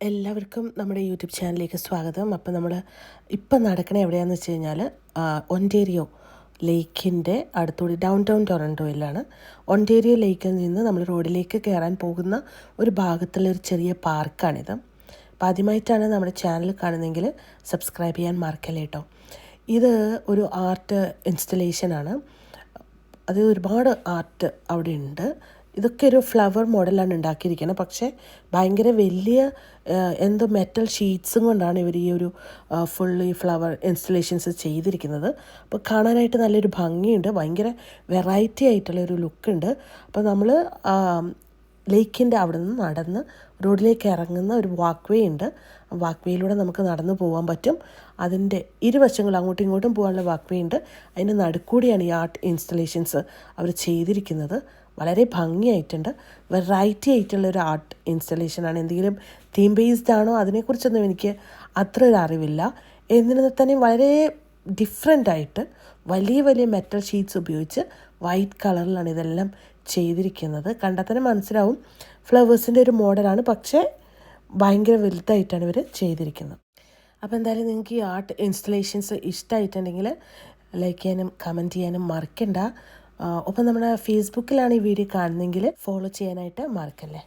എല്ലാവർക്കും നമ്മുടെ യൂട്യൂബ് ചാനലിലേക്ക് സ്വാഗതം. അപ്പോൾ നമ്മൾ ഇപ്പം നടക്കണ എവിടെയാണെന്ന് വെച്ച് കഴിഞ്ഞാൽ ഒന്റേരിയോ ലേക്കിന്റെ അടുത്തുകൂടി ഡൗൺ ടൗൺ ടൊറന്റോയിലാണ്. ഒന്റേരിയോ ലേക്കിൽ നിന്ന് നമ്മൾ റോഡിലേക്ക് കയറാൻ പോകുന്ന ഒരു ഭാഗത്തുള്ള ഒരു ചെറിയ പാർക്കാണിത്. അപ്പോൾ ആദ്യമായിട്ടാണ് നമ്മുടെ ചാനൽ കാണുന്നതെങ്കിൽ സബ്സ്ക്രൈബ് ചെയ്യാൻ മറക്കല്ലേ കേട്ടോ. ഇത് ഒരു ആർട്ട് ഇൻസ്റ്റലേഷനാണ്. അത് ഒരുപാട് ആർട്ട് അവിടെ ഉണ്ട്. ഇതൊക്കെ ഒരു ഫ്ലവർ മോഡലാണ് ഉണ്ടാക്കിയിരിക്കുന്നത്. പക്ഷേ ഭയങ്കര വലിയ എന്തോ മെറ്റൽ ഷീറ്റ്സും കൊണ്ടാണ് ഇവർ ഈ ഒരു ഫുൾ ഈ ഫ്ലവർ ഇൻസ്റ്റലേഷൻസ് ചെയ്തിരിക്കുന്നത്. അപ്പോൾ കാണാനായിട്ട് നല്ലൊരു ഭംഗിയുണ്ട്. ഭയങ്കര വെറൈറ്റി ആയിട്ടുള്ള ഒരു ലുക്കുണ്ട് അപ്പോൾ നമ്മൾ ലേക്കിന്റെ അവിടെ നിന്ന് നടന്ന് റോഡിലേക്ക് ഇറങ്ങുന്ന ഒരു വാക്ക് വേ ഉണ്ട്. വാക്ക് വേയിലൂടെ നമുക്ക് നടന്നു പോകാൻ പറ്റും. അതിന്റെ ഇരുവശങ്ങളും അങ്ങോട്ടും ഇങ്ങോട്ടും പോകാനുള്ള വാക്ക് വേ ഉണ്ട്. അതിന്റെ നടുക്കൂടിയാണ് ഈ ആർട്ട് ഇൻസ്റ്റലേഷൻസ് അവർ ചെയ്തിരിക്കുന്നത്. വളരെ ഭംഗിയായിട്ടുണ്ട്. വെറൈറ്റി ആയിട്ടുള്ള ഒരു ആർട്ട് ഇൻസ്റ്റലേഷനാണ് എന്തെങ്കിലും തീം ബേസ്ഡ് ആണോ? അതിനെക്കുറിച്ചൊന്നും എനിക്ക് അത്ര ഒരു അറിവില്ല. എന്നിരുന്നാൽ തന്നെ വളരെ ഡിഫറെന്റ് ആയിട്ട് വലിയ വലിയ മെറ്റൽ ഷീറ്റ്സ് ഉപയോഗിച്ച് വൈറ്റ് കളറിലാണ് ഇതെല്ലാം ചെയ്തിരിക്കുന്നത്. കണ്ടാൽ തന്നെ മനസ്സിലാവും. ഫ്ലവേഴ്സിന്റെ ഒരു മോഡലാണ് പക്ഷേ ഭയങ്കര വലുതായിട്ടാണ് ഇവർ ചെയ്തിരിക്കുന്നത്. അപ്പോൾ എന്തായാലും നിങ്ങൾക്ക് ഈ ആർട്ട് ഇൻസ്റ്റലേഷൻസ് ഇഷ്ടമായിട്ടുണ്ടെങ്കിൽ ലൈക്ക് ചെയ്യാനും കമന്റ് ചെയ്യാനും മറക്കണ്ട. ഒപ്പം നമ്മുടെ ഫേസ്ബുക്കിലാണ് ഈ വീഡിയോ കാണുന്നതെങ്കിൽ ഫോളോ ചെയ്യാനായിട്ട് മറക്കല്ലേ?